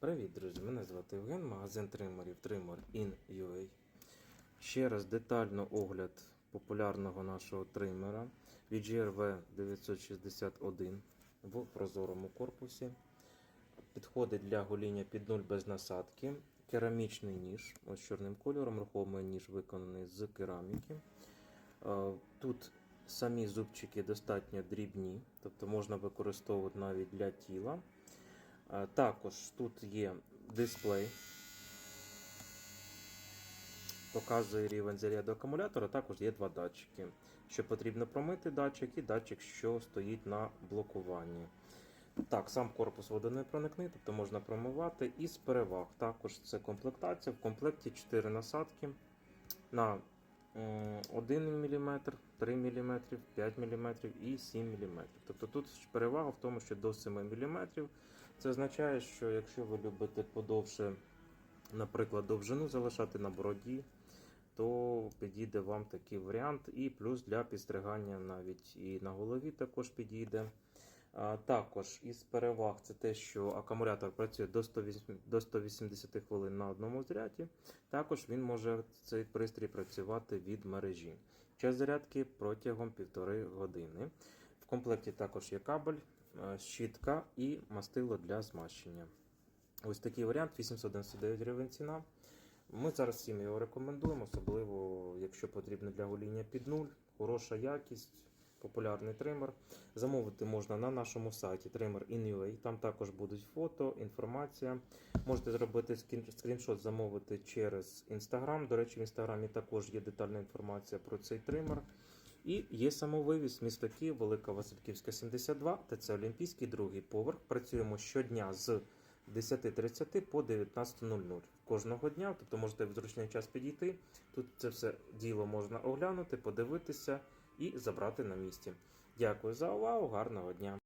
Привіт, друзі! Мене звати Євген, магазин тримерів Trimmer in UA. Ще раз детально огляд популярного нашого тримера VGRV 961 в прозорому корпусі. Підходить для гоління під нуль без насадки. Керамічний ніж, ось чорним кольором, рухомий ніж виконаний з кераміки. Е, Тут самі зубчики достатньо дрібні, тобто можна використовувати навіть для тіла. Е, Також тут є дисплей, показує рівень заряду акумулятора, також є два датчики. Що потрібно промити датчик і датчик, що стоїть на блокуванні. Так, сам корпус водяний проникний, тобто можна промивати. І з переваг. Також це комплектація. В комплекті 4 насадки на 1 мм, 3 мм, 5 мм і 7 мм. Тобто тут перевага в тому, що до 7 мм. Це означає, що якщо ви любите подовше, наприклад, довжину залишати на бороді, то підійде вам такий варіант. І плюс для підстригання навіть і на голові також підійде. Також із переваг це те, що акумулятор працює до 180, до 180 хвилин на одному заряді. Також він може цей пристрій працювати від мережі. Час зарядки протягом 1,5 години. В комплекті також є кабель, щітка і мастило для змащення. Ось такий варіант 899 гривень ціна. Ми зараз всім його рекомендуємо, особливо якщо потрібно для гоління під нуль, хороша якість, популярний тример. Замовити можна на нашому сайті Trimmer.in.ua, Там також будуть фото, інформація. Можете зробити скріншот, замовити через Instagram. До речі, в інстаграмі також є детальна інформація про цей тример. І є самовивіз місто Київ, Велика Васильківська, 72, ТЦ Олімпійський, другий поверх. Працюємо щодня з 10.30 по 19.00 кожного дня, тобто можете в зручний час підійти. Тут це все діло можна оглянути, подивитися і забрати на місці. Дякую за увагу, гарного дня!